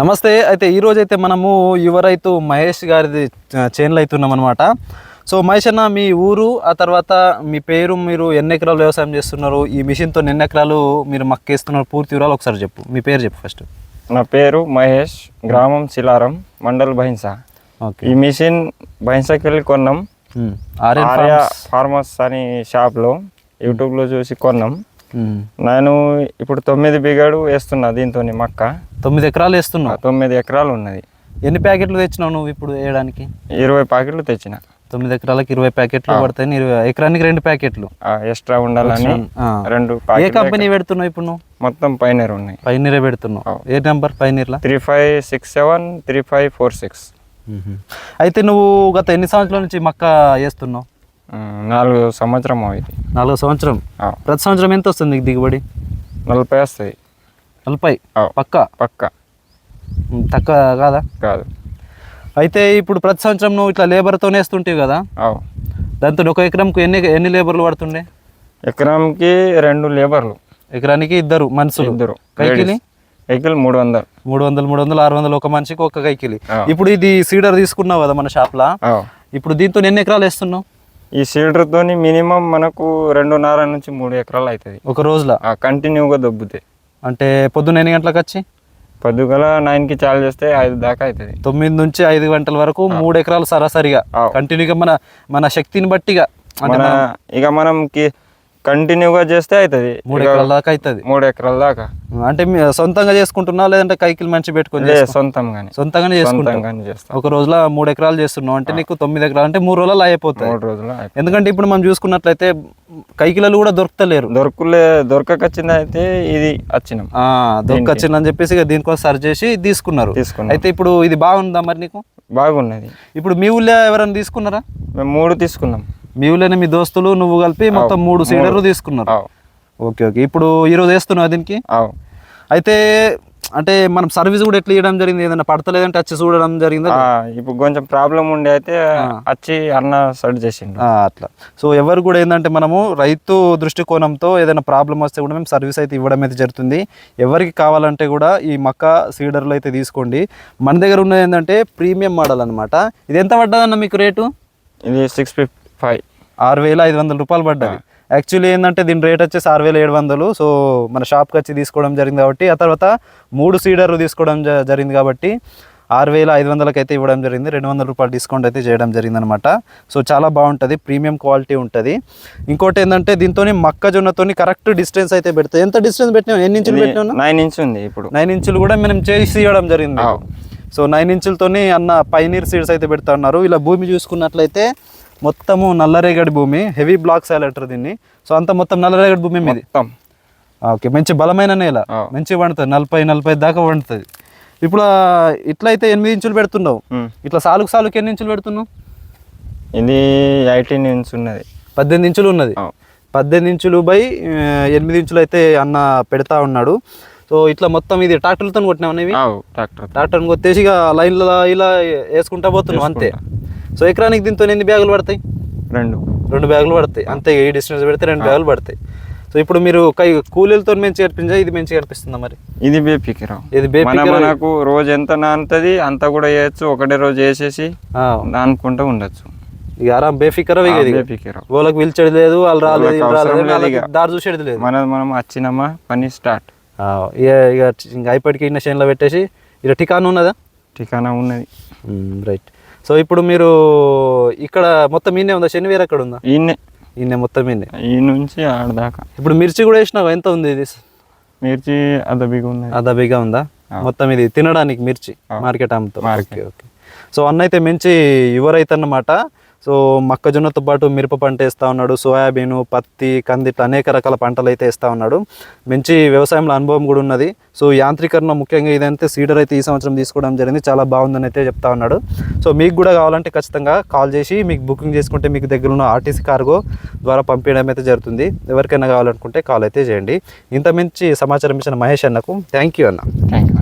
నమస్తే. అయితే ఈ రోజు అయితే మనము యువ రైతు మహేష్ గారిది చేనులు అవుతున్నాం అనమాట సో మహేష్ అన్న మీ ఊరు ఆ తర్వాత మీ పేరు మీరు ఎన్ని ఎకరాలు వ్యవసాయం చేస్తున్నారు? ఈ మిషన్తో ఎన్ని ఎకరాలు మీరు మక్కేస్తున్నారు? పూర్తి వివరాలు ఒకసారి చెప్పు. మీ పేరు చెప్పు ఫస్ట్. నా పేరు మహేష్ గ్రామం శిలారం మండల్ బహింస. ఓకే. ఈ మిషన్ బహింసకి వెళ్ళి కొన్నాం ఆర్య. ఫార్మర్స్ అని షాప్లో యూట్యూబ్లో చూసి కొన్నాం. నేను ఇప్పుడు తొమ్మిది బిగాడు వేస్తున్నా దీంతో మక్క. తొమ్మిది ఎకరాలు ఆ వేస్తున్నావు తొమ్మిది ఎకరాలు ఉన్నది. ఎన్ని ప్యాకెట్లు తెచ్చినావు నువ్వు ఇప్పుడు వేయడానికి? ఇరవై ప్యాకెట్లు తెచ్చిన. తొమ్మిది ఎకరాలకు ఇరవై ప్యాకెట్లు పడతాయి ఇరవై ఎకరానికి రెండు ప్యాకెట్లు. ఎక్స్ట్రా ఉండాలని. రెండు ఏ కంపెనీ పెడుతున్నావు ఇప్పుడు నువ్వు? మొత్తం పైనర్ ఉన్నాయి. పైనీరే పెడుతున్నావు. ఏ number పైనీర్లా? Three five six seven three five four six. అయితే నువ్వు గత ఎన్ని సంవత్సరాల నుంచి మక్క వేస్తున్నావు? నాలుగు సంవత్సరం ఇది నాలుగో సంవత్సరం? ప్రతి సంవత్సరం ఎంత వస్తుంది నీకు దిగుబడి? నలభై వస్తాయి. నలభై? పక్క? పక్క. తక్కువ కాదా? కాదు. అయితే ఇప్పుడు ప్రతి సంవత్సరం నువ్వు ఇట్లా లేబర్తోనే వేస్తుంటావు కదా? దాంతో ఒక ఎకరంకు ఎన్ని ఎన్ని లేబర్లు పడుతుండే ఎకరానికి రెండు లేబర్లు. ఎకరానికి ఇద్దరు మనుషులు? ఇద్దరు. కైకిలి? వెహికల్ మూడు వందలు. మూడు వందలు మూడు వందలు ఆరు వందలు ఒక మనిషికి ఒక కైకిలి. ఇప్పుడు ఇది సీడర్ తీసుకున్నావు కదా మన షాప్లో. ఇప్పుడు దీంతో ఎన్ని ఎకరాలు వేస్తున్నావు? ఈ సీడర్తోని మినిమం మనకు రెండున్నర నుంచి మూడు ఎకరాలు అవుతుంది. ఒక రోజులో? కంటిన్యూగా దొబ్బుతాయి అంటే పొద్దున్న ఎన్ని గంటలకు వచ్చి? పొద్దుగల నైన్కి చాలు చేస్తే ఐదు దాకా అవుతుంది. తొమ్మిది నుంచి ఐదు గంటల వరకు మూడు ఎకరాలు సరాసరిగా. కంటిన్యూగా మన మన శక్తిని బట్టిగా. అంటే మన ఇక మనం కంటిన్యూగా చేస్తే అవుతుంది మూడు ఎకరాల దాకా అవుతుంది మూడు ఎకరాల దాకా. అంటే సొంతంగా చేసుకుంటున్నావు లేదంటే కైకిలు మంచి పెట్టుకొని సొంతంగానే. సొంతంగానే చేస్తాం. ఒక రోజులో మూడు ఎకరాలు చేస్తున్నావు అంటే నీకు తొమ్మిది ఎకరాలు అంటే మూడు రోజులు అయిపోతుంది మూడు రోజులు. ఎందుకంటే ఇప్పుడు మనం చూసుకున్నట్లయితే కైకిలలు కూడా దొరుకుతలేరు. దొరకలే దొరకకొచ్చింది అయితే ఇది వచ్చినాం ఆ, దొరకొచ్చిందని చెప్పేసి దీనికోసం సర్చ్ చేసి తీసుకున్నారు. తీసుకున్నాం అయితే ఇప్పుడు ఇది బాగుందా మరి నీకు? బాగున్నది. ఇప్పుడు మీ ఊళ్ళో ఎవరైనా తీసుకున్నారా? మేము మూడు తీసుకున్నాం. మీ ఊళ్ళోనే మీ దోస్తులు నువ్వు కలిపి మొత్తం మూడు సీడర్లు తీసుకున్నారు. Okay okay. ఇప్పుడు ఈరోజు వేస్తున్నావు దీనికి? అయితే అంటే మనం సర్వీస్ కూడా ఎట్లా ఇవ్వడం జరిగింది? ఏదైనా పడతలేదంటే వచ్చి చూడడం జరిగిందా? ఇప్పుడు కొంచెం ప్రాబ్లం ఉండే అయితే వచ్చి అన్న చేసిండు. ఆ, అట్లా. సో ఎవరు కూడా ఏంటంటే మనము రైతు దృష్టికోణంతో ఏదైనా ప్రాబ్లం వస్తే కూడా మేము సర్వీస్ అయితే ఇవ్వడం అయితే జరుగుతుంది. ఎవరికి కావాలంటే కూడా ఈ మక్క సీడర్లు అయితే తీసుకోండి. మన దగ్గర ఉన్నది ఏంటంటే ప్రీమియం మోడల్ అనమాట ఇది ఎంత పడ్డదన్న మీకు రేటు? ఇది సిక్స్ ఫిఫ్టీ ఫైవ్. ఆరు వేల ఐదు వందల రూపాయలు పడ్డది. యాక్చువల్లీ ఏంటంటే దీని రేట్ వచ్చేసి ఆరు వేల ఏడు వందలు. సో మన షాప్కి వచ్చి తీసుకోవడం జరిగింది కాబట్టి ఆ తర్వాత మూడు సీడర్లు తీసుకోవడం జరిగింది కాబట్టి ఆరు వేల ఐదు వందలకి అయితే ఇవ్వడం జరిగింది. రెండు వందల రూపాయలు డిస్కౌంట్ అయితే చేయడం జరిగింది అనమాట సో చాలా బాగుంటుంది. ప్రీమియం క్వాలిటీ ఉంటుంది. ఇంకోటి ఏంటంటే దీంతో మొక్కజొన్నతోని కరెక్ట్ డిస్టెన్స్ అయితే పెడతాయి ఎంత డిస్టెన్స్ పెట్టినాం ఎన్ని ఇంచులు పెట్టినా నైన్ ఇంచ్ ఉంది ఇప్పుడు. నైన్ ఇంచులు కూడా మనం చేసి ఇవ్వడం జరిగింది. సో నైన్ ఇంచులతోని అన్న పైనీర్ సీడ్స్ అయితే పెడతా ఉన్నారు. ఇలా భూమి చూసుకున్నట్లయితే మొత్తము నల్లరేగడి భూమి హెవీ బ్లాక్ సాలెటర్ దీన్ని. సో అంత మొత్తం నల్లరేగడి భూమి మీది ఓకే. మంచి బలమైన నేల. అవు. మంచి వండుతుంది. నలభై నలభై దాకా వండుతుంది. ఇప్పుడు ఆ, ఇట్లా అయితే ఎనిమిది ఇంచులు పెడుతున్నావు. ఇట్లా సాలుకు సాలుకు ఎన్ని ఇంచులు పెడుతున్నావు? ఇది ఎయిటీన్ ఇంచ్ ఉన్నది. పద్దెనిమిది ఇంచులు ఉన్నది. పద్దెనిమిది ఇంచులు బై ఎనిమిది ఇంచులు అయితే అన్న పెడతా ఉన్నాడు. సో ఇట్లా మొత్తం ఇది ట్రాక్టర్లతో కొట్టినావు ట్రాక్టర్ ట్రాక్టర్ని కొట్టేసి ఇక లైన్లో ఇలా వేసుకుంటా పోతున్నావు అంతే. సో ఎకరానికి దీంతో ఎన్ని బ్యాగులు పడతాయి? రెండు. రెండు బ్యాగులు పడతాయి. అంతే ఈ డిస్టెన్స్ పెడితే రెండు బ్యాగులు పడతాయి. సో ఇప్పుడు మీరు కూలీలతో మంచి చేర్పించా ఇది మంచి చేర్పిస్తుందా మరి? ఇది బేపికి ఇది బేపీ మన మనకు రోజు ఎంత నానుతుంది అంత కూడా చేయొచ్చు ఒకటే రోజు వేసేసి నానుకుంటూ ఉండొచ్చు. ఇక ఆరాం బేఫికర్ రావు వాళ్ళకి పిలిచేది లేదు వాళ్ళు రాలేదు. దారి చూసేది లేదు. మనది మనం వచ్చినామా? పని స్టార్ట్. ఇక ఇక అయిపోయికి ఇన్న చేనులో పెట్టేసి ఇక టికాన్ ఉన్నదా? ఠికానా ఉన్నది. రైట్. సో ఇప్పుడు మీరు ఇక్కడ మొత్తం ఈయనే ఉందా? శని వేరే ఎక్కడ ఉందా? ఈయనే. ఈయన మొత్తం ఈయనే. ఈ నుంచి ఆడదాకా ఇప్పుడు మిర్చి కూడా వేసినావు? ఎంత ఉంది ఇది? మిర్చి అదబిగా ఉన్నది. అదబిగా ఉందా? మొత్తం ఇది తినడానికి మిర్చి మార్కెట్ అమ్ముతాం. Okay okay. సో అన్న అయితే మంచి యువ రైతు అన్నమాట సో మొక్కజొన్నతో పాటు మిరప పంట వేస్తూ ఉన్నాడు. సోయాబీన్ పత్తి కంది ఇట్లా అనేక రకాల పంటలు అయితే వేస్తూ ఉన్నాడు. మంచి వ్యవసాయంలో అనుభవం కూడా ఉన్నది. సో యాంత్రీకరణ ముఖ్యంగా ఇదైతే సీడర్ అయితే ఈ సంవత్సరం తీసుకోవడం జరిగింది. చాలా బాగుందని అయితే చెప్తా ఉన్నాడు. సో మీకు కూడా కావాలంటే ఖచ్చితంగా కాల్ చేసి మీకు బుకింగ్ చేసుకుంటే మీకు దగ్గర ఉన్న ఆర్టీసీ కార్గో ద్వారా పంపించడం అయితే జరుగుతుంది. ఎవరికైనా కావాలనుకుంటే కాల్ అయితే చేయండి. ఇంత మించి సమాచారం ఇచ్చిన మహేష్ అన్నకు థ్యాంక్ యూ అన్న. Thank you